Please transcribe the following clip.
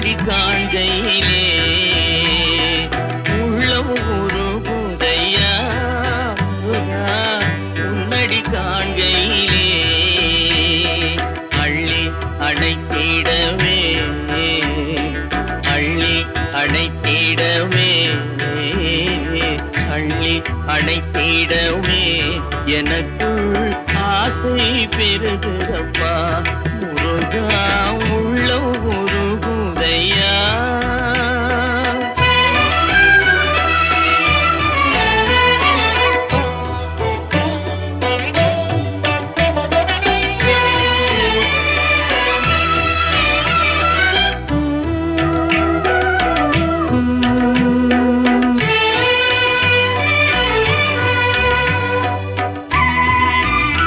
அடி காஞ்சையிலே. உள்ளம் ஒரு புதையா உன்னடி காண்கையிலே அள்ளி அணைத்திடவே அள்ளி அணைத்திடவே அள்ளி அணைத்திடவே. எனக்குள் ஆசை பெருகிறப்பா